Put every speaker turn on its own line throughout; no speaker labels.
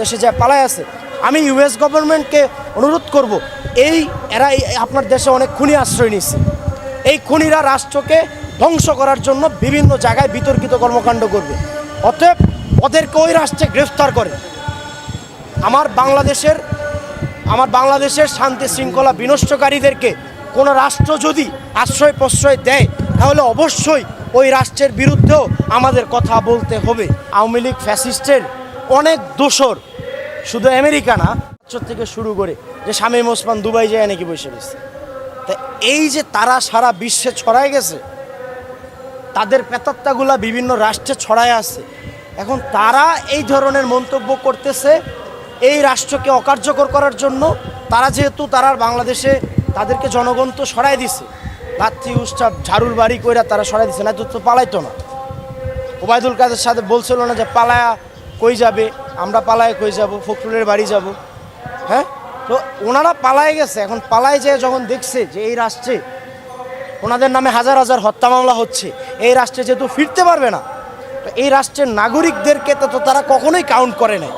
দেশে যা পালায় আছে, আমি ইউএস গভর্নমেন্টকে অনুরোধ করব, এই এরা আপনার দেশে অনেক খুনি আশ্রয় নিচ্ছে এই খুনিরা রাষ্ট্রকে ধ্বংস করার জন্য বিভিন্ন জায়গায় বিতর্কিত কর্মকাণ্ড করবে। অতএব ওদেরকে ওই রাষ্ট্রে গ্রেফতার করে। আমার বাংলাদেশের আমার বাংলাদেশের শান্তি শৃঙ্খলা বিনষ্টকারীদেরকে কোনো রাষ্ট্র যদি আশ্রয় প্রশ্রয় দেয়, তাহলে অবশ্যই ওই রাষ্ট্রের বিরুদ্ধেও আমাদের কথা বলতে হবে। আওয়ামী লীগ ফ্যাসিস্টের অনেক দোষর শুধু আমেরিকা না থেকে শুরু করে যে শামীম ওসমান দুবাই যায় নাকি বসে রয়েছে। তা এই যে তারা সারা বিশ্বে ছড়ায় গেছে, তাদের পেতাত্তাগুলা বিভিন্ন রাষ্ট্রে ছড়ায় আছে। এখন তারা এই ধরনের মন্তব্য করতেছে এই রাষ্ট্রকে অকার্যকর করার জন্য। তারা যেহেতু তারা বাংলাদেশে তাদেরকে জনগণ তো সরাই দিছে। লাথি উৎসব ঝাড়ুর বাড়ি কইরা তারা সরাই দিছে না তো পালাইতো না। ওবায়দুল কাদের সাথে বলছিল না যে পালায়া কই যাবে? আমরা পালায় কই যাব? ফখরুলের বাড়ি যাব। হ্যাঁ? তো ওনারা পালায় গেছে। এখন পালায় যেয়ে যখন দেখছে যে এই রাষ্ট্রে ওনাদের নামে হাজার হাজার হত্যা মামলা হচ্ছে, এই রাষ্ট্রে যেহেতু ফিরতে পারবে না, তো এই রাষ্ট্রের নাগরিকদেরকে তো তারা কখনোই কাউন্ট করে নাই।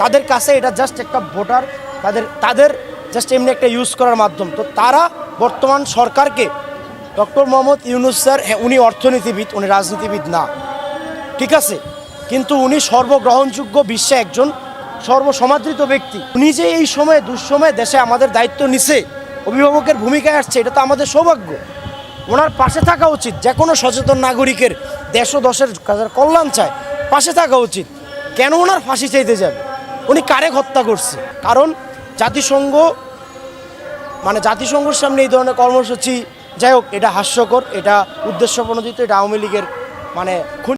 তাদের কাছে এটা জাস্ট একটা ভোটার, তাদের তাদের জাস্ট এমনি একটা ইউজ করার মাধ্যম। তো তারা বর্তমান সরকারকে ডক্টর মোহাম্মদ ইউনুস স্যার হ্যাঁ উনি অর্থনীতিবিদ, উনি রাজনীতিবিদ না। ঠিক আছে? কিন্তু উনি সর্বগ্রহণযোগ্য বিশ্বে একজন সর্বসমাদৃত ব্যক্তি। উনি যে এই সময়ে দুঃসময়ে দেশে আমাদের দায়িত্ব নিছে, অভিভাবকের ভূমিকায় আসছে, এটা তো আমাদের সৌভাগ্য। ওনার পাশে থাকা উচিত যে কোনো সচেতন নাগরিকের দেশ ও দশের কাজের কল্যাণ চায়, পাশে থাকা উচিত। কেন ওনার ফাঁসি চাইতে যাবে? উনি কারে হত্যা করছে? কারণ জাতিসংঘ মানে জাতিসংঘের সামনে এই ধরনের কর্মসূচি, যাই হোক, এটা হাস্যকর, এটা উদ্দেশ্য প্রণোদিত, এটা আওয়ামী লীগের মানে